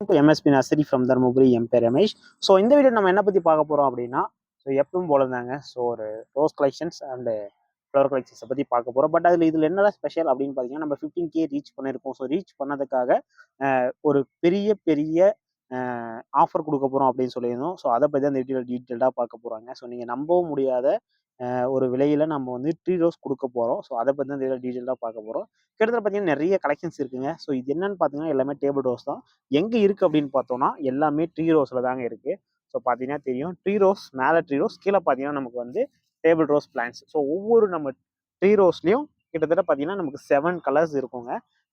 MSP nursery from Dharmapuri எம் பேர் Ramesh so இந்த வீடியோ நம்ம என்ன பற்றி பார்க்க போகிறோம் அப்படின்னா ஸோ எப்பவும் போல இருந்தாங்க ஸோ ஒரு ரோஸ் கலெக்ஷன்ஸ் அண்டு ஃப்ளவர் கலெக்ஷன்ஸை பற்றி பார்க்க போகிறோம் பட் அதில் இதில் என்னடா ஸ்பெஷல் அப்படின்னு பார்த்தீங்கன்னா நம்ம ஃபிஃப்டீன் கே ரீச் பண்ணியிருக்கோம். ஸோ ரீச் பண்ணதுக்காக ஒரு பெரிய பெரிய ஆஃபர் கொடுக்க போகிறோம் அப்படின்னு சொல்லியிருந்தோம். ஸோ அதை பற்றி தான் இந்த டீட்டெயில்டாக பார்க்க போகிறாங்க ஸோ நீங்கள் நம்பவும் முடியாத ஒரு விலையில் நம்ம வந்து ட்ரீ ரோஸ் கொடுக்க போகிறோம் ஸோ அதை பற்றி தான் டீட்டெயிலாக பார்க்க போகிறோம் கிட்டத்தட்ட பார்த்தீங்கன்னா நிறைய கலெக்ஷன்ஸ் இருக்குங்க. ஸோ இது என்னென்னு பார்த்தீங்கன்னா எல்லாமே டேபிள் ரோஸ் தான். எங்கே இருக்குது அப்படின்னு பார்த்தோம்னா எல்லாமே ட்ரீ ரோஸில் தாங்க இருக்குது ஸோ பார்த்தீங்கன்னா தெரியும். ட்ரீ ரோஸ் மேலே ட்ரீ ரோஸ் கீழே பார்த்தீங்கன்னா நமக்கு வந்து டேபிள் ரோஸ் பிளான்ஸ் ஸோ ஒவ்வொரு நம்ம ட்ரீ ரோஸ்லேயும் கிட்டத்தட்ட பார்த்தீங்கன்னா நமக்கு செவன் கலர்ஸ் இருக்குங்க.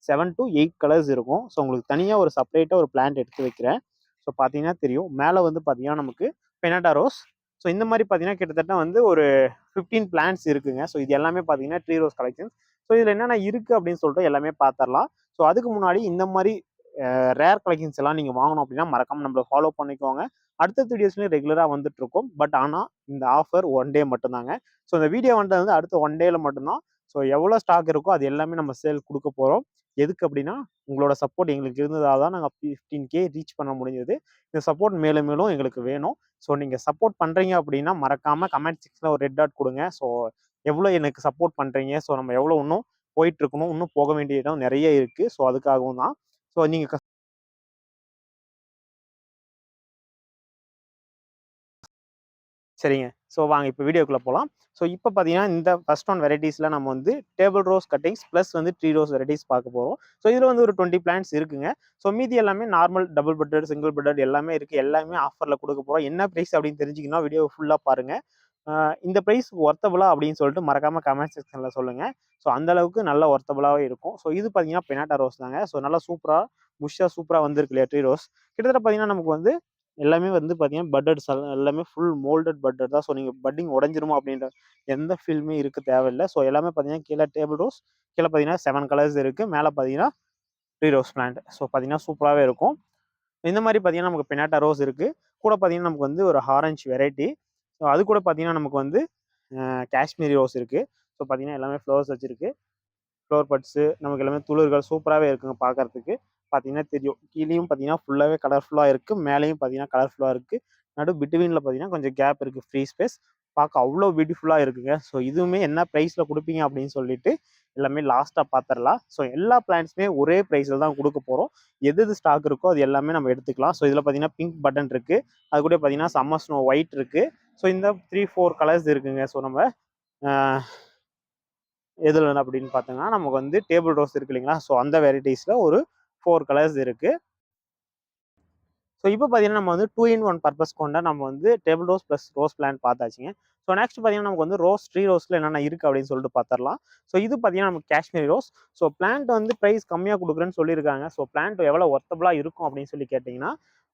செவன் டு எயிட் கலர்ஸ் இருக்கும். ஸோ உங்களுக்கு தனியாக ஒரு செப்பரேட்டாக ஒரு பிளான்ட் எடுத்து வைக்கிறேன். ஸோ பார்த்தீங்கன்னா தெரியும். மேலே வந்து பார்த்தீங்கன்னா நமக்கு பெனாட்டா ரோஸ் ஸோ இந்த மாதிரி பார்த்தீங்கன்னா கிட்டத்தட்ட வந்து ஒரு ஃபிஃப்டீன் பிளான்ஸ் இருக்குங்க. ஸோ இது எல்லாமே பார்த்தீங்கன்னா ட்ரீ ரோஸ் கலெக்ஷன்ஸ் ஸோ இதில் என்னென்ன இருக்குது அப்படின்னு சொல்லிட்டு எல்லாமே பார்த்துடலாம் ஸோ அதுக்கு முன்னாடி இந்த மாதிரி ரேர் கலெக்ஷன்ஸ் எல்லாம் நீங்கள் வாங்கணும் அப்படின்னா மறக்காம நம்மளை ஃபாலோ பண்ணிக்கோங்க. அடுத்த வீடியோஸ்லையும் ரெகுலராக வந்துட்டு இருக்கும். பட் ஆனால் இந்த ஆஃபர் ஒன் டே மட்டும்தாங்க. ஸோ இந்த வீடியோ வந்துட்டு வந்து அடுத்த ஒன் டேயில் மட்டும்தான். ஸோ எவ்வளோ ஸ்டாக் இருக்கோ அது எல்லாமே நம்ம சேல் கொடுக்க போகிறோம் எதுக்கு அப்படின்னா உங்களோட சப்போர்ட் எங்களுக்கு இருந்ததால் தான் நாங்கள் ஃபிஃப்டீன் கே ரீச் பண்ண முடிஞ்சது. இந்த சப்போர்ட் மேலும் மேலும் எங்களுக்கு வேணும். ஸோ நீங்கள் சப்போர்ட் பண்ணுறீங்க அப்படின்னா மறக்காமல் கமெண்ட் செக்ஷனில் ஒரு ரெட் டாட் கொடுங்க. ஸோ எவ்வளோ எனக்கு சப்போர்ட் பண்ணுறீங்க ஸோ நம்ம எவ்வளோ இன்னும் போயிட்டு இருக்கணும் இன்னும் போக வேண்டிய இடம் நிறைய இருக்குது ஸோ அதுக்காகவும் தான். ஸோ நீங்கள் சரிங்க. ஸோ வாங்க இப்போ வீடியோக்குள்ளே போகலாம் ஸோ இப்போ பார்த்தீங்கன்னா இந்த ஃபஸ்ட் ஒன் வெரைட்டிஸில் நம்ம வந்து டேபிள் ரோஸ் கட்டிங்ஸ் ப்ளஸ் வந்து ட்ரீ ரோஸ் வெரைட்டிஸ் பார்க்க போகிறோம் ஸோ இதில் வந்து ஒரு டுவெண்ட்டி பிளான்ஸ் இருக்குங்க. ஸோ மீதி எல்லாமே normal double petalled single petalled எல்லாமே இருக்குது எல்லாமே ஆஃபரில் கொடுக்க போகிறோம் என்ன ப்ரைஸ் அப்படின்னு தெரிஞ்சுக்கணும் வீடியோ ஃபுல்லாக பாருங்கள் இந்த ப்ரைஸ் ஒர்த்தபுளா அப்படின்னு சொல்லிட்டு மறக்காமல் கமெண்ட் செக்ஷனில் சொல்லுங்கள் ஸோ அந்த அளவுக்கு நல்ல ஒர்த்தபுளாகவே இருக்கும். ஸோ இது பார்த்தீங்கன்னா பெனாட்டா ரோஸ் தாங்க. ஸோ நல்லா சூப்பராக புஷ்ஷாக சூப்பராக வந்திருக்கு இல்லையா ட்ரீ ரோஸ் கிட்டத்தட்ட பார்த்தீங்கன்னா நமக்கு வந்து எல்லாமே வந்து பார்த்தீங்கன்னா பட்டட்ஸ் எல்லாமே ஃபுல் மோல்டட் பட்டட் தான். ஸோ நீங்கள் பட்டிங் உடஞ்சிருமா அப்படின்ற எந்த ஃபீல்மே இருக்க தேவையில்லை. ஸோ எல்லாமே பார்த்தீங்கன்னா கீழே டேபிள் ரோஸ் கீழே பார்த்தீங்கன்னா செவன் கலர்ஸ் இருக்குது மேலே பார்த்தீங்கன்னா ட்ரீ ரோஸ் பிளான்ட் ஸோ பார்த்தீங்கன்னா சூப்பராகவே இருக்கும். இந்த மாதிரி பார்த்தீங்கன்னா நமக்கு பெனாட்டா ரோஸ் இருக்குது கூட பார்த்தீங்கன்னா நமக்கு வந்து ஒரு ஆரஞ்சு வெரைட்டி ஸோ அது கூட பார்த்தீங்கன்னா நமக்கு வந்து காஷ்மீரி ரோஸ் இருக்குது ஸோ பார்த்தீங்கன்னா எல்லாமே ஃப்ளவர்ஸ் வச்சுருக்கு. ஃப்ளவர் பட்ஸு நமக்கு எல்லாமே துளிர்கள் சூப்பராகவே இருக்குங்க பார்க்கறதுக்கு பார்த்தீங்கன்னா தெரியும். கீழேயும் பார்த்தீங்கன்னா ஃபுல்லாகவே கலர்ஃபுல்லாக இருக்குது மேலேயும் பார்த்தீங்கன்னா கலர்ஃபுல்லாக இருக்குது நடு பிட்வீனில் பார்த்தீங்கன்னா கொஞ்சம் கேப் இருக்குது ஃப்ரீ ஸ்பேஸ் பார்க்க அவ்வளோ பியூட்டிஃபுல்லாக இருக்குங்க. ஸோ இதுவுமே என்ன ப்ரைஸில் கொடுப்பீங்க அப்படின்னு சொல்லிட்டு எல்லாமே லாஸ்ட்டாக பார்த்துடலாம் ஸோ எல்லா பிளான்ஸுமே ஒரே ப்ரைஸில் தான் கொடுக்க போகிறோம் எது எது ஸ்டாக் இருக்கோ அது எல்லாமே நம்ம எடுத்துக்கலாம். ஸோ இதில் பார்த்தீங்கன்னா பிங்க் பட்டன் இருக்குது அது கூட பார்த்தீங்கன்னா சம்மர் ஸ்னோ ஒயிட் இருக்குது ஸோ இந்த த்ரீ ஃபோர் கலர்ஸ் இருக்குங்க. ஸோ நம்ம எதில் அப்படின்னு பார்த்தோங்கன்னா நமக்கு வந்து டேபிள் ரோஸ் இருக்கு இல்லைங்களா? ஸோ அந்த வெரைட்டிஸில் ஒரு ஃபோர் கலர்ஸ் இருக்குது ஸோ இப்போ பார்த்தீங்கன்னா நம்ம வந்து டூ இன் ஒன் பர்பஸ் கொண்ட நம்ம வந்து table rose plus rose plant பார்த்தாச்சுங்க. So next பார்த்தீங்கன்னா நமக்கு வந்து ரோஸ் ட்ரீ ரோஸில் என்னென்ன இருக்குது அப்படின்னு சொல்லிட்டு பார்த்துடலாம் ஸோ இது பார்த்தீங்கன்னா நமக்கு காஷ்மீரி ரோஸ் ஸோ பிளான்ட் வந்து ப்ரைஸ் கம்மியாக கொடுக்குறேன்னு சொல்லியிருக்காங்க. ஸோ பிளான்ட் எவ்வளோ ஒர்த்தபுளாக இருக்கும் அப்படின்னு சொல்லி கேட்டிங்கன்னா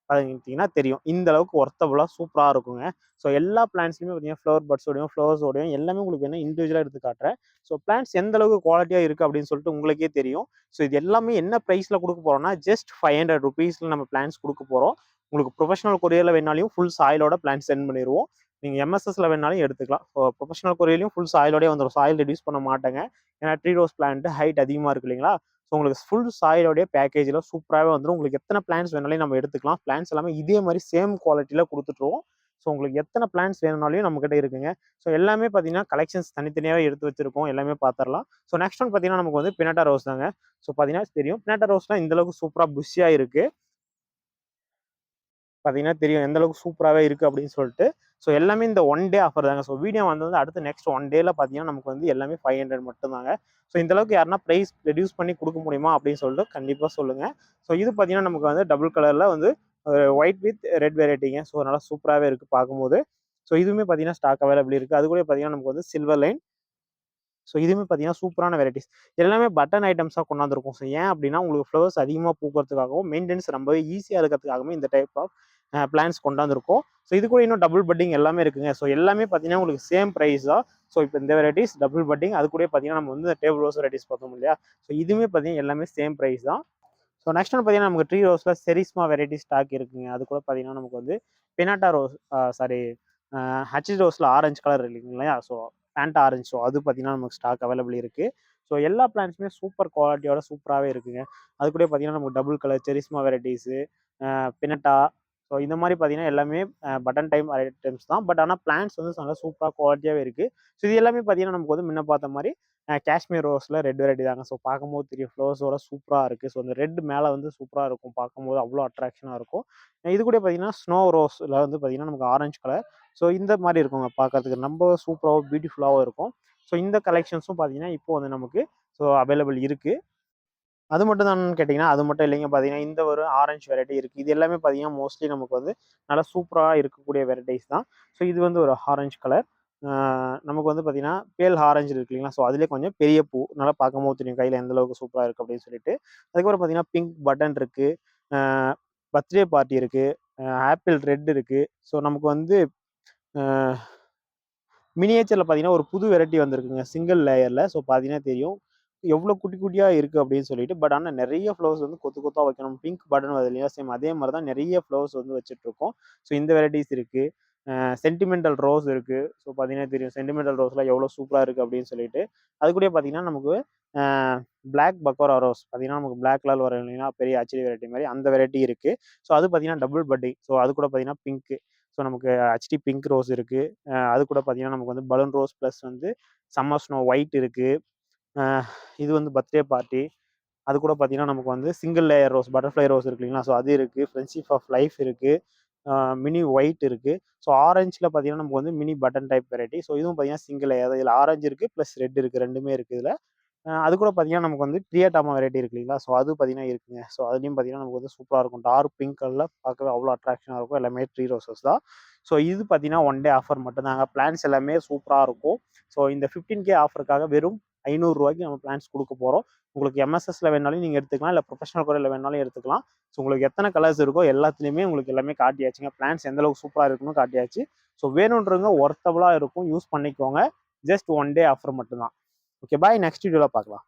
பார்த்தீங்கன்னா தெரியும். இந்த அளவுக்கு ஒர்த்தபுளாக சூப்பராக இருக்குங்க. ஸோ எல்லா பிளான்ஸ்லையுமே பார்த்தீங்கன்னா ஃப்ளவர் பட்ஸோடையும் ஃப்ளவர்ஸோடையும் எல்லாமே உங்களுக்கு என்ன இண்டிவிஜுவலாக எடுத்து காட்டுறேன். ஸோ பிளான்ஸ் எந்த அளவுக்கு குவாலிட்டியாக இருக்குது அப்படின்னு சொல்லிட்டு உங்களுக்கே தெரியும். ஸோ இது எல்லாமே என்ன ப்ரைஸில் கொடுக்க போகிறோம்னா ஜஸ்ட் ஃபைவ் ஹண்ட்ரட் ருபீஸில் நம்ம பிளான்ஸ் கொடுக்க போகிறோம் உங்களுக்கு ப்ரொஃபஷனல் கொரியரில் வேணாலையும் ஃபுல் சாயிலோட பிளான் சென்ட் பண்ணிடுவோம் நீங்கள் எம்எஸ்எஸ்ல வேணாலும் எடுத்துக்கலாம். ஸோ ப்ரொஃபஷனல் கொரியர்லையும் ஃபுல் சாயிலோடய வந்துடும் சாயில் ரெடியூஸ் பண்ண மாட்டாங்க. ஏன்னா ட்ரீ ரோஸ் பிளான்ட்டு ஹைட் அதிகமாக இருக்கு இல்லைங்களா? ஸோ உங்களுக்கு ஃபுல் சாயிலோடைய பேக்கேஜில் சூப்பராகவே வந்துடும் உங்களுக்கு எத்தனை பிளான்ஸ் வேணாலும் நம்ம எடுத்துக்கலாம். பிளான்ஸ் எல்லாமே இதே மாதிரி சேம் குவாலிட்டியில் கொடுத்துட்ருவோம் ஸோ உங்களுக்கு எத்தனை பிளான்ஸ் வேணும்னாலையும் நம்மக்கிட்ட இருக்குங்க. ஸோ எல்லாமே பார்த்தீங்கன்னா கலெக்ஷன்ஸ் தனித்தனியாகவே எடுத்து வச்சிருக்கோம் எல்லாமே பார்த்துடலாம் ஸோ நெக்ஸ்ட் ஒன் பார்த்தீங்கன்னா நமக்கு வந்து பினாட்டா ரோஸ் தாங்க. ஸோ பார்த்தீங்கன்னா தெரியும். பினாட்டா ரோஸ்லாம் இந்தளவுக்கு சூப்பராக புஷியாக இருக்குது பார்த்தீங்கன்னா தெரியும். எந்தளவுக்கு சூப்பராகவே இருக்குது அப்படின்னு சொல்லிட்டு. ஸோ எல்லாமே இந்த ஒன் டே ஆஃபர் தாங்க. ஸோ வீடியோ வந்து அடுத்து நெக்ஸ்ட் ஒன் டேல பார்த்தீங்கன்னா நமக்கு வந்து எல்லாமே ஃபைவ் ஹண்ட்ரட் மட்டும்தாங்க. ஸோ இந்த அளவுக்கு யாருன்னா ப்ரைஸ் ரெடியூஸ் பண்ணி கொடுக்க முடியுமா அப்படின்னு சொல்லிட்டு கண்டிப்பாக சொல்லுங்கள் ஸோ இது பார்த்தீங்கன்னா நமக்கு வந்து டபுள் கலரில் வந்து ஒயிட் வித் ரெட் வெரைட்டிங்க ஸோ நல்லா சூப்பராகவே இருக்குது பார்க்கும்போது. ஸோ இதுவுமே பார்த்தீங்கன்னா ஸ்டாக் அவைலபிள் இருக்குது அது கூட பார்த்தீங்கன்னா நமக்கு வந்து சில்வர் லைன் ஸோ இதுவுமே பார்த்தீங்கன்னா சூப்பரான வெரைட்டிஸ் எல்லாமே பட்டன் ஐட்டம்ஸாக கொண்டாந்துருக்கும். ஸோ ஏன் அப்படின்னா உங்களுக்கு ஃப்ளவர்ஸ் அதிகமாக பூக்கிறதுக்காகவும் மெயின்டெனன்ஸ் ரொம்பவே ஈஸியாக இருக்கிறதுக்காகவும் இந்த டைப் ஆஃப் பிளான்ஸ் கொண்டாந்துருக்கோம். ஸோ இது கூட இன்னும் டபுள் பட்டிங் எல்லாமே இருக்குங்க. ஸோ எல்லாமே பார்த்தீங்கன்னா உங்களுக்கு சேம் ப்ரைஸ் தான். ஸோ இப்போ இந்த வெரைட்டிஸ் டபுள் பட்டிங் அது கூட பார்த்தீங்கன்னா நம்ம வந்து டேபிள் ரோஸ் வெரைட்டிஸ் பார்த்தோம் இல்லையா? ஸோ இதுவுமே பார்த்தீங்கன்னா எல்லாமே சேம் ப்ரைஸ் தான். ஸோ நெக்ஸ்ட் வந்து பார்த்தீங்கன்னா நமக்கு ட்ரீ ரோஸில் செரிஸ்மா வெரைட்டி ஸ்டாக் இருக்குங்க. அது கூட பார்த்தீங்கன்னா நமக்கு வந்து பெனாட்டா ரோஸ் சாரி ஹச் ரோஸில் ஆரஞ்சு கலர் இல்லைங்களா? ஸோ பேண்டா ஆரஞ்சு ஸோ அது பார்த்தீங்கன்னா நமக்கு ஸ்டாக் அவைலபிள் இருக்குது ஸோ எல்லா பிளான்ஸுமே சூப்பர் குவாலிட்டியோட சூப்பராகவே இருக்குங்க. அது கூட பார்த்தீங்கன்னா நமக்கு double colour charisma varieties pinata so இந்த மாதிரி பார்த்தீங்கன்னா எல்லாமே பட்டன் டைம் ஐட்டம்ஸ் தான். பட் ஆனால் பிளான்ஸ் வந்து நல்லா சூப்பராக குவாலிட்டியாகவே இருக்குது ஸோ இது எல்லாமே பார்த்தீங்கன்னா நமக்கு வந்து முன்ன பார்த்த மாதிரி காஷ்மீர் ரோஸில் ரெட் வெரைட்டி தாங்க. ஸோ பார்க்கும்போது த்ரீ ஃப்ளவர்ஸோட சூப்பராக இருக்குது ஸோ அந்த ரெட் மேலே வந்து சூப்பராக இருக்கும். பார்க்கும்போது அவ்வளோ அட்ராக்ஷனாக இருக்கும். இது கூட பார்த்தீங்கன்னா ஸ்னோ ரோஸில் வந்து பார்த்தீங்கன்னா நமக்கு ஆரஞ்சு கலர். ஸோ இந்த மாதிரி இருக்குங்க பார்க்கறதுக்கு ரொம்ப சூப்பராகவும் பியூட்டிஃபுல்லாகவும் இருக்கும். ஸோ இந்த கலெக்ஷன்ஸும் பார்த்தீங்கன்னா இப்போ வந்து நமக்கு ஸோ அவைலபிள் இருக்குது அது மட்டும் தான் கேட்டிங்கன்னா அது மட்டும் இல்லைங்க. பார்த்தீங்கன்னா இந்த ஒரு ஆரஞ்சு வெரைட்டி இருக்குது இது எல்லாமே பார்த்தீங்கன்னா மோஸ்ட்லி நமக்கு வந்து நல்லா சூப்பராக இருக்கக்கூடிய வெரைட்டிஸ் தான். ஸோ இது வந்து ஒரு ஆரஞ்சு கலர். நமக்கு வந்து பார்த்தீங்கன்னா பேல் ஆரஞ்சு இருக்கு இல்லைங்களா? ஸோ அதிலே கொஞ்சம் பெரிய பூ நல்லா பார்க்கும்போது தெரியும் கையில் எந்த அளவுக்கு சூப்பராக இருக்குது அப்படின்னு சொல்லிட்டு. அதுக்கப்புறம் பார்த்தீங்கன்னா பிங்க் பட்டன் இருக்குது பர்த்டே பார்ட்டி இருக்குது ஆப்பிள் ரெட் இருக்குது ஸோ நமக்கு வந்து மினியேச்சரில் பார்த்தீங்கன்னா ஒரு புது வெரைட்டி வந்திருக்குங்க. சிங்கிள் லேயரில் ஸோ பார்த்தீங்கன்னா தெரியும் எவ்வளோ குட்டி குட்டியாக இருக்குது அப்படின்னு சொல்லிட்டு. பட் ஆனால் நிறைய ஃப்ளவர்ஸ் வந்து கொத்து கொத்தாக வைக்கணும். பிங்க் பட்டன் வருது இல்லையா சேம் அதே மாதிரி தான் நிறைய ஃப்ளவர்ஸ் வந்து வச்சுட்ருக்கோம் ஸோ இந்த வெரைட்டிஸ் இருக்குது சென்டிமெண்டல் ரோஸ் இருக்குது ஸோ பார்த்தீங்கன்னா தெரியும். சென்டிமெண்டல் ரோஸ்லாம் எவ்வளோ சூப்பராக இருக்குது அப்படின்னு சொல்லிட்டு. அது கூட பார்த்தீங்கன்னா நமக்கு பிளாக் பக்கோரா ரோஸ் பார்த்தீங்கன்னா நமக்கு பிளாக் கலர் வர இல்லைன்னா பெரிய ஹச்டி வெரைட்டி மாதிரி அந்த வெரைட்டி இருக்குது ஸோ அது பார்த்தீங்கன்னா டபுள் பட்டி ஸோ அது கூட பார்த்தீங்கன்னா பிங்க்கு ஸோ நமக்கு ஹச்டி பிங்க் ரோஸ் இருக்குது அது கூட பார்த்தீங்கன்னா நமக்கு வந்து பலூன் ரோஸ் ப்ளஸ் வந்து சம்மர் ஸ்னோ ஒயிட் இருக்குது இது வந்து பர்த்டே பார்ட்டி அது கூட பார்த்தீங்கன்னா நமக்கு வந்து single layer rose butterfly rose இருக்கு இல்லைங்களா? ஸோ அது இருக்குது ஃப்ரெண்ட்ஷிப் ஆஃப் லைஃப் இருக்குது மினி ஒயிட் இருக்குது ஸோ ஆரஞ்சில் பார்த்தீங்கன்னா நமக்கு வந்து mini button type variety. So இதுவும் பார்த்தீங்கன்னா சிங்கிள் ஏதாவது இதில் ஆரஞ்சு இருக்குது ப்ளஸ் ரெட் இருக்குது ரெண்டுமே இருக்குது இதில். அது கூட பார்த்தீங்கன்னா நமக்கு வந்து கிரியாட்டாமா வெரைட்டி இருக்கு இல்லைங்களா? ஸோ அது பார்த்தீங்கன்னா இருக்குங்க. ஸோ அதுலேயும் பார்த்தீங்கன்னா நமக்கு வந்து சூப்பராக இருக்கும். டார்க் பிங்க் கலரில் பார்க்கவே அவ்வளோ அட்ராக்ஷனாக இருக்கும். எல்லாமே ட்ரீ ரோசஸ் தான். ஸோ இது பார்த்தீங்கன்னா ஒன் டே ஆஃபர் மட்டும்தாங்க. பிளான்ஸ் எல்லாமே சூப்பராக இருக்கும். ஸோ இந்த ஃபிஃப்டீன் கே ஆஃபருக்காக வெறும் ஐநூறுரூவாய்க்கு நம்ம பிளான்ஸ் கொடுக்க போகிறோம் உங்களுக்கு எம்எஸ்எஸ்ல வேணாலும் நீங்கள் எடுத்துக்கலாம். இல்லை ப்ரொஃபஷனல் குறையில் வேணாலும் எடுத்துக்கலாம். ஸோ உங்களுக்கு எத்தனை கலர்ஸ் இருக்கோ எல்லாத்துலேயுமே உங்களுக்கு எல்லாமே காட்டியாச்சுங்க. பிளான்ஸ் எந்த அளவுக்கு சூப்பராக இருக்குன்னு காட்டியாச்சு. ஸோ வேணுன்றவங்க ஒர்த்தபுளாக இருக்கும். யூஸ் பண்ணிக்கோங்க. ஜஸ்ட் ஒன் டே ஆஃபர் மட்டும்தான். ஓகே பாய் நெக்ஸ்ட் வீடியோவில் பார்க்கலாம்.